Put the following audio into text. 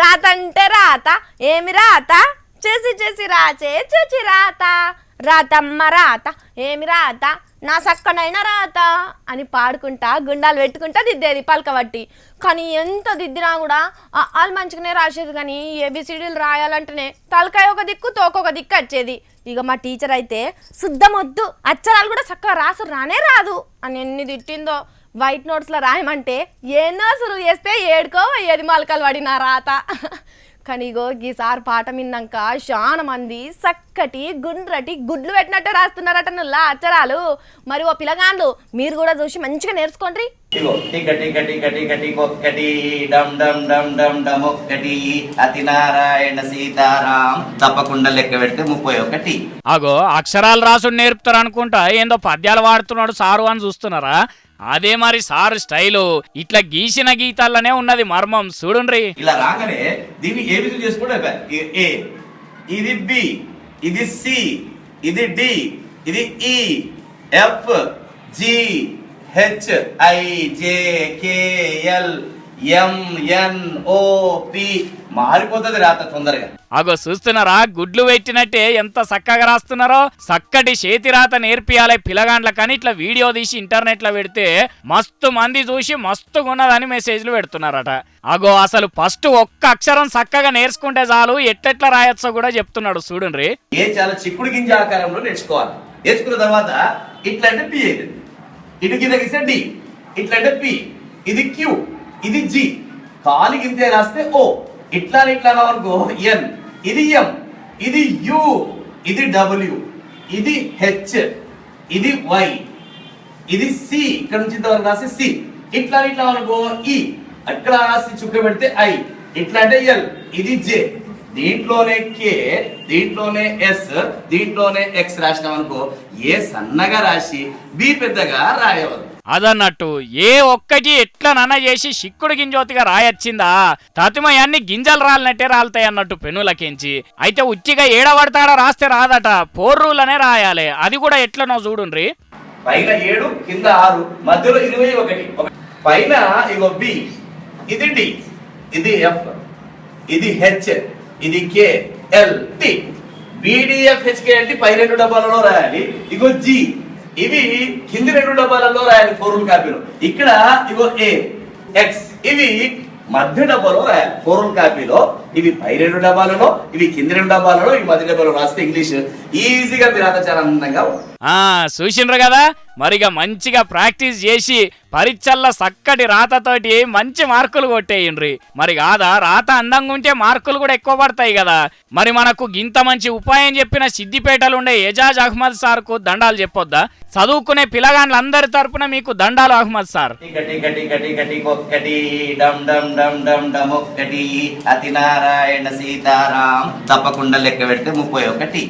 రాత అంటే రాత ఏమి రాత? చేసి చేసి రాచే చూచి రాత. రాతమ్మ రాత ఏమి రాత? నా సక్కనైనా రాత అని పాడుకుంటా గుండాలు పెట్టుకుంటా దిద్దేది పలకబట్టి కానీ ఎంత దిద్దినా కూడా వాళ్ళు మంచిగానే రాసేది కానీ ఏబిసిడీలు రాయాలంటేనే తలకాయ ఒక దిక్కు తోకొక దిక్కు వచ్చేది. ఇక మా టీచర్ అయితే శుద్ధమొద్దు అచ్చరాలు కూడా చక్కగా రాసు రానే రాదు అని ఎన్ని తిట్టిందో. వైట్ నోట్స్లో రాయమంటే ఎన్నో అసలు వేస్తే ఏడుకో ఏది మొలకలు పడిన రాత. కానీ ఇగో ఈసారి పాట విన్నాక చాలా మంది చక్కటి గుండ్రటి గుడ్లు పెట్టినట్టు రాస్తున్నారట నుల్లా అక్షరాలు మరి ఓ పిల్లగాండ్లు మీరు కూడా చూసి మంచిగా నేర్చుకోండి. అతి నారాయణ సీతారాం తప్పకుండా లెక్క పెడితే ముప్పై ఒకటి. అగో అక్షరాలు రాసుడు నేర్పుతారు అనుకుంటా ఏందో పద్యాలు వాడుతున్నాడు సారు అని చూస్తున్నారా? అదే మరి సారు స్టైలు. ఇట్లా గీసిన గీతాలనే ఉన్నది మర్మం. చూడండి ఇలా రాగానే దీన్ని ఏ విధంగా చేసుకోవడం ఏ ఇది బి ఇది సి ఇది డి ఇది E F G H I J K L మారిపోతుంది రాత తొందరగా. అగో చూస్తున్నారా? గుడ్లు పెట్టినట్టే ఎంత చక్కగా రాస్తున్నారో? చక్కటి చేతి రాత నేర్పియాలి పిల్లగాండ్ల కానీ ఇట్లా వీడియో తీసి ఇంటర్నెట్లో పెడితే మస్తు మంది చూసి మస్తుగా ఉన్నదని మెసేజ్లు పెడుతున్నారట. అగో అసలు ఫస్ట్ ఒక్క అక్షరం చక్కగా నేర్చుకుంటే చాలు. ఎట్టెట్లా రాయొచ్చో కూడా చెప్తున్నాడు చూడండి ఏ చాలా చిక్కుడు గింజ ఆకారంలో నేర్చుకోవాలి. నేర్చుకున్న తర్వాత ఇట్లా అంటే పి అవుతుంది ఇటు కింద డి ఇట్లా అంటే పి ఇది క్యూ ఇది జి. కాలి గింతే రాస్తే ఓ. ఇట్లా అని ఇట్లా వరకు ఎన్. ఇది ఎం. ఇది యు. ఇది డబ్ల్యూ. ఇది హెచ్. ఇది వై. ఇది సి. ఇక్కడ నుంచి ఇంతవరకు రాస్తే సి. ఇట్లా అని ఇట్లా అనుకో ఈ. అక్కడ రాసి చుక్క పెడితే ఐ. ఇట్లా అంటే ఎల్. ఇది జే. దీంట్లోనే కే. దీంట్లోనే ఎస్. దీంట్లోనే ఎక్స్ రాసినాం అనుకో ఏ సన్నగా రాసి బి పెద్దగా రాయవద్దు. అదన్నట్టు ఏ ఒక్కటి ఎట్లా నన్న చేసి సిక్కుడు గింజోతిగా రాయొచ్చిందా? తతిమయాన్ని గింజలు రాలినట్టే రాలుతాయి అన్నట్టు పెనులకించి. అయితే ఉచ్చిగా ఏడబడతాడా రాస్తే రాదట. పోర్రూలనే రాయాలి. అది కూడా ఎట్లనో చూడుండ్రి. పైన ఏడు కింద ఆరు మధ్యలో ఇరవై ఒకటి. పైన ఇగో బి ఇది డి ఇది ఎఫ్ ఇది హెచ్ ఇది K L T. BDF HK అంటే పై రెండు డబ్బాలలో రాయాలి. ఇగో జి. ఇవి కింది రెండు డబ్బాలలో రాయాలి ఫోరుల్ కాపీలో ఇక్కడ ఇగో ఏ ఎక్స్ ఇవి మధ్య డబ్బాలో రాయాలి ఫోరుల్ కాపీలో ఇవి పై రెండు డబ్బాలలో ఇవి కింది రెండు డబ్బాలలో ఇవి మధ్య డబ్బాలో రాస్తే ఇంగ్లీష్ ఈజీగా మీరు అంతా చాలా అందంగా చూసిండ్రు కదా? మరిగా మంచిగా ప్రాక్టీస్ చేసి పరీక్షల్లో చక్కటి రాతతోటి మంచి మార్కులు కొట్టేయండ్రి. మరి కాదా? రాత అందంగా ఉంటే మార్కులు కూడా ఎక్కువ పడతాయి కదా. మరి మనకు గింత మంచి ఉపాయం చెప్పిన సిద్దిపేటలో ఉండే ఎజాజ్ అహ్మద్ సార్కు దండాలు చెప్పొద్దా? చదువుకునే పిల్లగాండ్లందరి తరపున మీకు దండాలు అహ్మద్ సార్. నారాయణ సీతారాం తప్పకుండా లెక్క పెడితే ముప్పై ఒకటి.